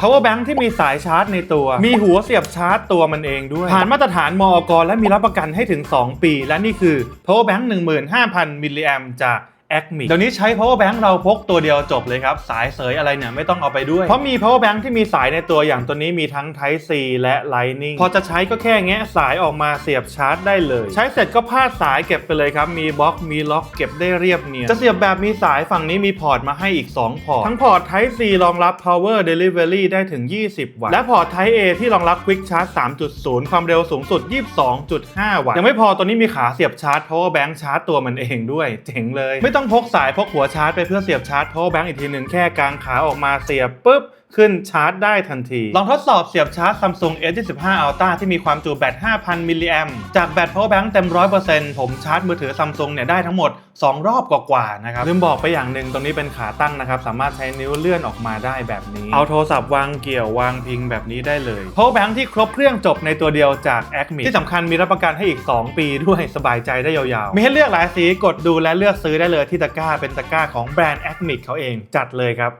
power bank ที่มีสายชาร์จในตัว มีหัวเสียบชาร์จตัวมันเองด้วย ผ่านมาตรฐานมอกและมีรับประกันให้ถึง 2 ปี และนี่คือ power bank 15,000มิลลิแอมจาก a c m e เดี๋ยวนี้ใช้ power bank เราพกตัวเดียวจบเลยครับ สายเสยอะไรเนี่ยไม่ต้องเอาไปด้วย เพราะมี power bank ที่มีสายในตัวอย่างตัวนี้มีทั้ง Type C และ Lightning พอจะใช้ก็แค่แงะสายออกมาเสียบชาร์จได้เลย ใช้เสร็จก็พาดสายเก็บไปเลยครับ มีบล็อกมีล็อกเก็บได้เรียบเนียนจะเสียบแบบมีสายฝั่งนี้มีพอร์ตมาให้อีก 2 พอร์ต ทั้งพอร์ต Type C รองรับ power delivery ได้ถึง 20 วัตต์และพอร์ต Type A ที่รองรับ quick charge 3.0 ความเร็วสูงสุด 22.5 วัตต์ยังไม่พอตัวนี้มีขาเสียบชาร์จ power bank ชาร์จตัวมันเองด้วยเจ๋งเลยไม่ต้องพกสายพกหัวชาร์จไปเพื่อเสียบชาร์จ power bank อีกทีหนึ่งแค่กางขาออกมาเสียบปุ๊บ ขึ้นชาร์จได้ทันที ลองทดสอบเสียบชาร์จ Samsung S25 Ultra ที่มีความจุแบต 5,000 มิลลิแอมจากแบต power bank เต็ม 100%ผมชาร์จมือถือ Samsung เนี่ยได้ทั้งหมด 2 รอบกว่าๆนะครับลืมบอกไปอย่างหนึ่งตรงนี้เป็นขาตั้งนะครับ สามารถใช้นิ้วเลื่อนออกมาได้แบบนี้ เอาโทรศัพท์วางเกี่ยววางพิงแบบนี้ได้เลย power bank ที่ครบเครื่องจบในตัวเดียวจาก Acme ที่สำคัญมีรับประกันให้อีก 2 ปีด้วยสบายใจได้ยาวๆ มีให้เลือกหลายสีกดดูและเลือกซื้อได้เลยที่ตะกร้าเป็นตะกร้าของแบรนด์ Acme เขาเองจัดเลยครับ